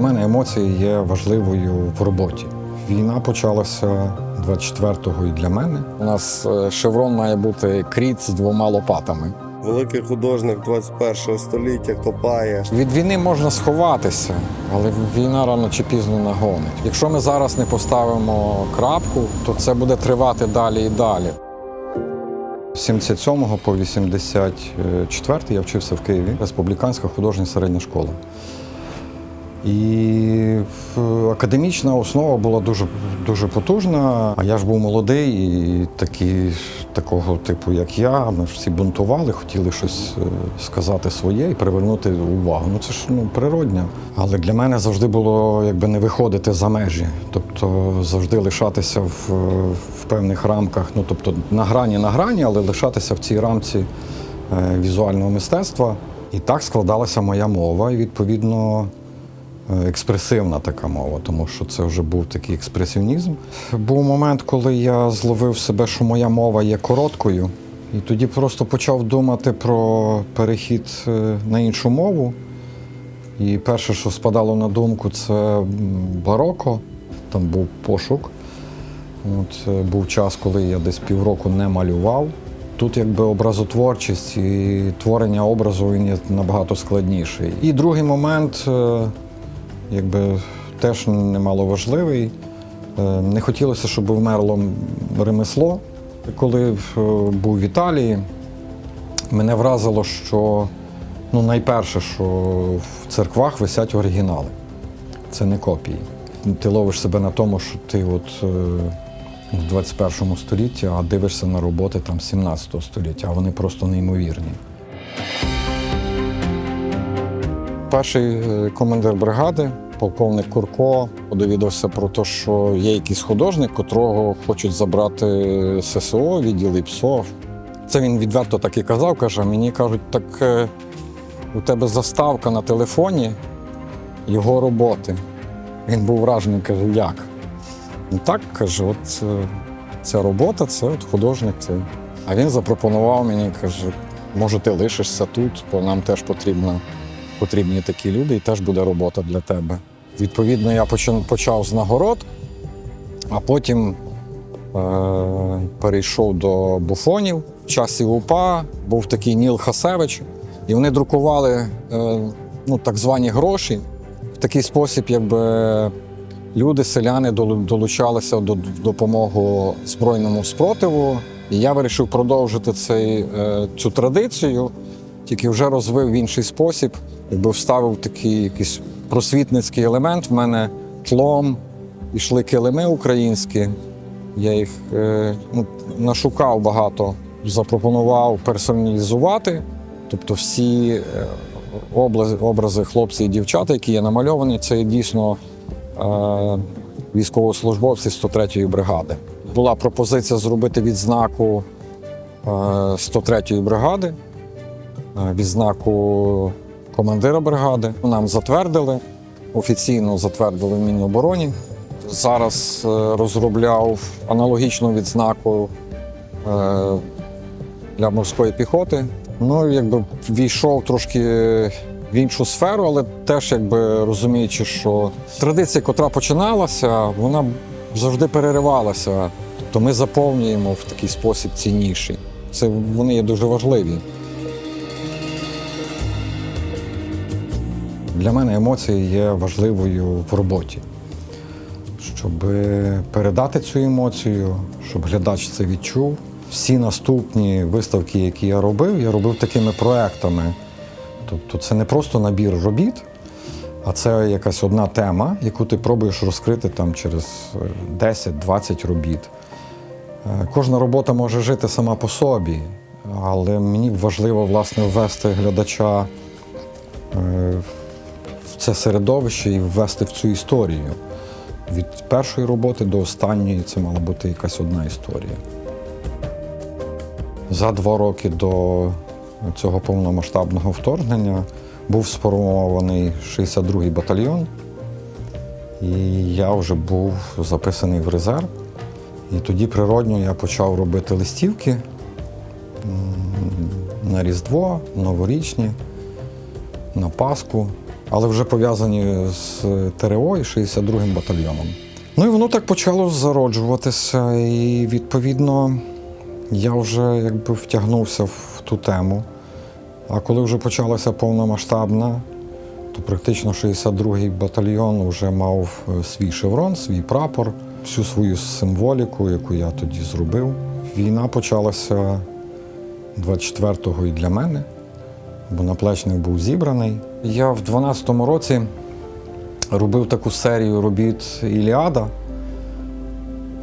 Для мене емоції є важливою в роботі. Війна почалася 24-го і для мене. У нас е, шеврон має бути кріт з двома лопатами. Великий художник 21-го століття копає. Від війни можна сховатися, але війна рано чи пізно нагонить. Якщо ми зараз не поставимо крапку, то це буде тривати далі і далі. З 77 по 84 я вчився в Києві, республіканська художня середня школа. І академічна основа була дуже, дуже потужна. А я ж був молодий і такий, такого типу, як я. Ми ж всі бунтували, хотіли щось е, сказати своє і привернути увагу. Ну це ж ну, природньо. Але для мене завжди було якби не виходити за межі, тобто завжди лишатися в, в певних рамках. Ну тобто на грані на грані, але лишатися в цій рамці е, візуального мистецтва. І так складалася моя мова, і відповідно експресивна така мова, тому що це вже був такий експресіонізм. Був момент, коли я зловив себе, що моя мова є короткою, і тоді просто почав думати про перехід е, на іншу мову. І перше, що спадало на думку, це бароко. Там був пошук. От, е, був час, коли я десь півроку не малював. Тут якби образотворчість і творення образу він є набагато складніший. І другий момент, е, якби теж немало важливий. Е, Не хотілося, щоб вмерло ремесло. Коли е, був в Італії, мене вразило, що ну, найперше, що в церквах висять оригінали. Це не копії. Ти ловиш себе на тому, що ти от е, в 21 столітті, а дивишся на роботи там 17 століття, а вони просто неймовірні. Перший е, командир бригади, полковник Курко, довідався про те, що є якийсь художник, котрого хочуть забрати ССО, відділ ІПСО. Це він відверто так і казав, каже, мені кажуть, так е, у тебе заставка на телефоні його роботи. Він був вражений, каже, як? Ну так, каже, от е, ця робота, це от художник. Це. А він запропонував мені, каже, може, ти лишишся тут, бо нам теж потрібно, потрібні такі люди, і теж буде робота для тебе. Відповідно, я почав, з нагород, а потім е, перейшов до буфонів. В часі УПА був такий Ніл Хасевич, і вони друкували е, ну, так звані гроші. В такий спосіб, якби люди, селяни долу- долучалися до допомоги збройному спротиву. І я вирішив продовжити цей, е, цю традицію, тільки вже розвив в інший спосіб, якби вставив такий якийсь просвітницький елемент. В мене тлом, ішли килими українські. Я їх е, ну, нашукав багато, запропонував персоналізувати. Тобто всі е, образи, хлопців і дівчат, які є намальовані, це дійсно е, військовослужбовці 103-ї бригади. Була пропозиція зробити відзнаку е, 103-ї бригади, відзнаку командира бригади. Нам затвердили, офіційно затвердили в Мінобороні. Зараз е, розробляв аналогічну відзнаку е, для морської піхоти. Ну, якби війшов трошки в іншу сферу, але теж якби розуміючи, що традиція, котра починалася, вона завжди переривалася. Тобто ми заповнюємо в такий спосіб цінніші. Це вони є дуже важливі. Для мене емоції є важливою в роботі. Щоб передати цю емоцію, щоб глядач це відчув. Всі наступні виставки, які я робив, я робив такими проектами. Тобто це не просто набір робіт, а це якась одна тема, яку ти пробуєш розкрити там через е, 10-20 робіт. Е, Кожна робота може жити сама по собі, але мені важливо власне ввести глядача е, це середовище і ввести в цю історію. Від першої роботи до останньої це мала бути якась одна історія. За два роки до цього повномасштабного вторгнення був сформований 62-й батальйон, і я вже був записаний в резерв. І тоді природньо я почав робити листівки на Різдво, новорічні, на Пасху. Але вже пов'язані з ТРО і 62-м батальйоном. Ну і воно так почало зароджуватися, і відповідно я вже якби втягнувся в ту тему. А коли вже почалася повномасштабна, то практично 62-й батальйон вже мав е, свій шеврон, свій прапор, всю свою символіку, яку я тоді зробив. Війна почалася 24-го і для мене, бо наплечник був зібраний. Я в 12-му році робив таку серію робіт Іліада.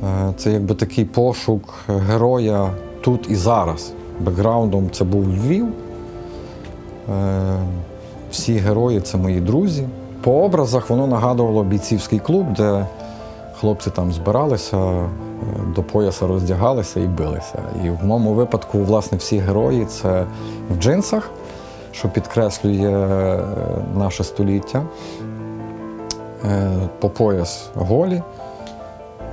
Е, Це якби такий пошук героя тут і зараз. Бекграундом це був Львів. Е, Всі герої це мої друзі. По образах воно нагадувало бійцівський клуб, де хлопці там збиралися, е, до пояса роздягалися і билися. І в моєму випадку, власне, всі герої це в джинсах, що підкреслює е, наше століття. Е, По пояс голі.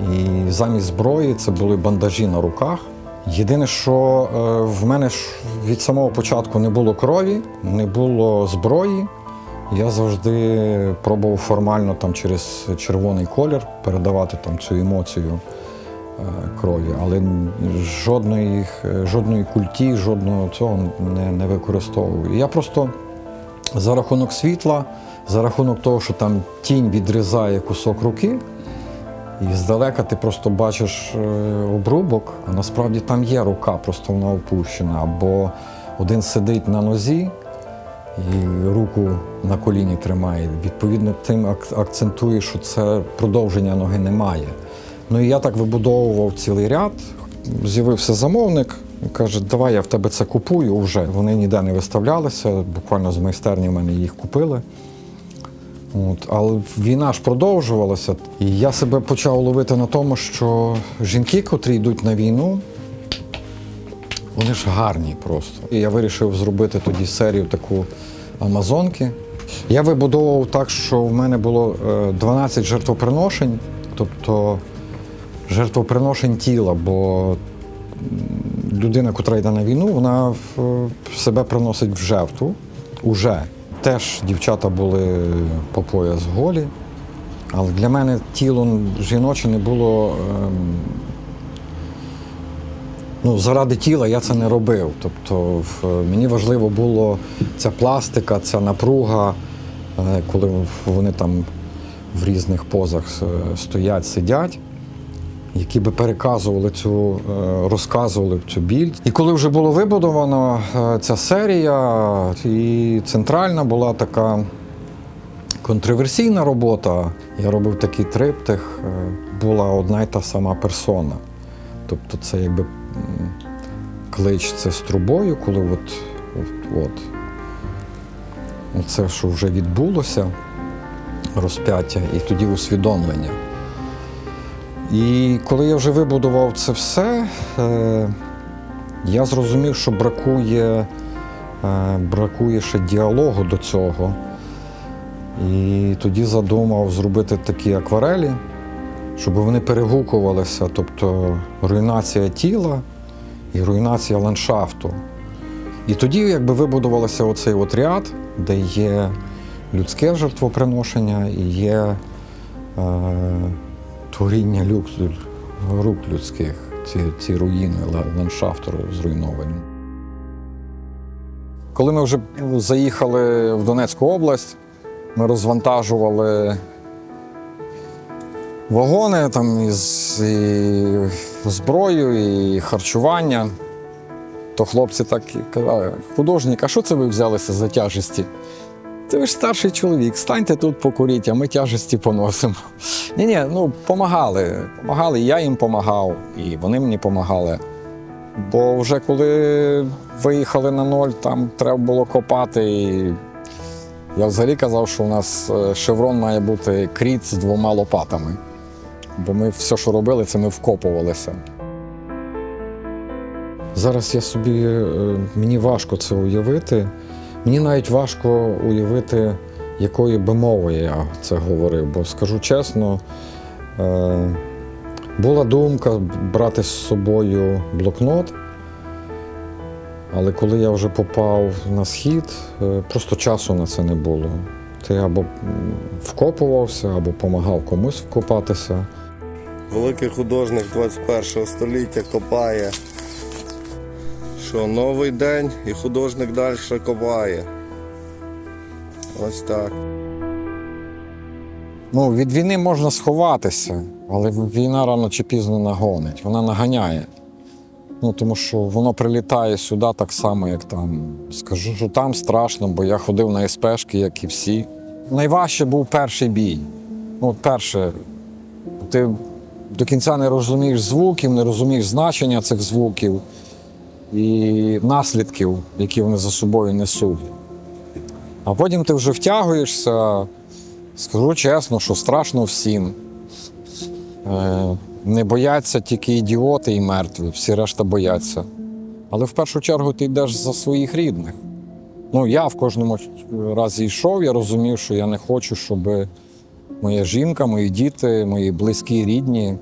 І замість зброї це були бандажі на руках. Єдине, що е, в мене від самого початку не було крові, не було зброї. Я завжди пробував формально там через червоний колір передавати там цю емоцію крові, але жодної, е, жодної культі, жодного цього не, не використовую. Я просто за рахунок світла, за рахунок того, що там тінь відрізає кусок руки, і здалека ти просто бачиш е, обрубок, а насправді там є рука, просто вона опущена. Або один сидить на нозі і руку на коліні тримає. Відповідно, тим ак- акцентує, що це продовження ноги немає. Ну і я так вибудовував цілий ряд. З'явився замовник каже, давай я в тебе це купую вже. Вони ніде не виставлялися, буквально з майстерні в мене їх купили. От, але війна ж продовжувалася, і я себе почав ловити на тому, що жінки, котрі йдуть на війну, вони ж гарні просто. І я вирішив зробити тоді серію таку Амазонки. Я вибудовував так, що в мене було е, 12 жертвоприношень, тобто жертвоприношень тіла, бо людина, котра йде на війну, вона себе приносить в жертву уже. Теж дівчата були по пояс голі, але для мене тіло жіноче не було. ем, Ну, заради тіла я це не робив. Тобто мені важливо було ця пластика, ця напруга, е, коли вони там в різних позах е, стоять, сидять, які би переказували цю, е, розказували цю біль. І коли вже було вибудовано е, ця серія, і центральна була така контроверсійна робота, я робив такий триптих, е, була одна й та сама персона. Тобто це якби клич це з трубою, коли от, от, от. Це, що вже відбулося, розп'яття, і тоді усвідомлення. І коли я вже вибудував це все, е, я зрозумів, що бракує, е, бракує ще діалогу до цього. І тоді задумав зробити такі акварелі, щоб вони перегукувалися, тобто руйнація тіла і руйнація ландшафту. І тоді якби вибудувався оцей от ряд, де є людське жертвоприношення і є е, творіння люк, рук людських, ці, ці руїни ла- ландшафту зруйновані. Коли ми вже заїхали в Донецьку область, ми розвантажували вагони там із і зброю, і харчування. То хлопці так і казали, художник, а що це ви взялися за тяжесті? Це ви ж старший чоловік, станьте тут покуріть, а ми тяжесті поносимо. Ні, ні, ну помагали. Помагали, я їм допомагав, і вони мені допомагали. Бо вже коли виїхали на ноль, там треба було копати. І я взагалі казав, що у нас е, шеврон має бути кріт з двома лопатами. Бо ми все, що робили, це ми вкопувалися. Зараз я собі, е, мені важко це уявити. Мені навіть важко уявити, якою би мовою я це говорив. Бо скажу чесно, е, була думка брати з собою блокнот. Але коли я вже попав на схід, е, просто часу на це не було. Ти або вкопувався, або допомагав комусь вкопатися. Великий художник 21 століття копає. Що новий день і художник далі копає. Ось так. Ну, від війни можна сховатися, але війна рано чи пізно нагонить. Вона наганяє. Ну, тому що воно прилітає сюди так само, як там. Скажу, що там страшно, бо я ходив на СПшки, як і всі. Найважче був перший бій. Ну, перше, ти до кінця не розумієш звуків, не розумієш значення цих звуків і наслідків, які вони за собою несуть. А потім ти вже втягуєшся. Скажу чесно, що страшно всім. Е, Не бояться тільки ідіоти і мертві, всі решта бояться. Але в першу чергу ти йдеш за своїх рідних. Ну, я в кожному разі йшов, я розумів, що я не хочу, щоб моя жінка, мої діти, мої близькі рідні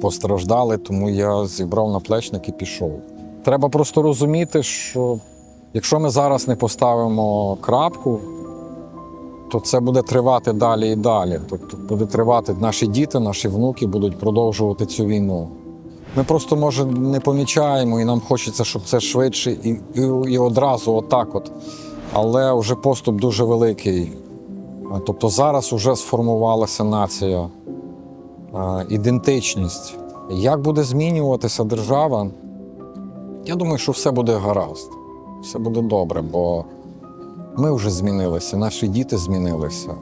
постраждали, тому я зібрав наплечник і пішов. Треба просто розуміти, що якщо ми зараз не поставимо крапку, то це буде тривати далі і далі. Тобто буде тривати наші діти, наші внуки будуть продовжувати цю війну. Ми просто, може, не помічаємо, і нам хочеться, щоб це швидше і, і, і одразу отак. От. Але вже поступ дуже великий. Тобто зараз вже сформувалася нація, ідентичність. Як буде змінюватися держава? Я думаю, що все буде гаразд, все буде добре, бо ми вже змінилися, наші діти змінилися.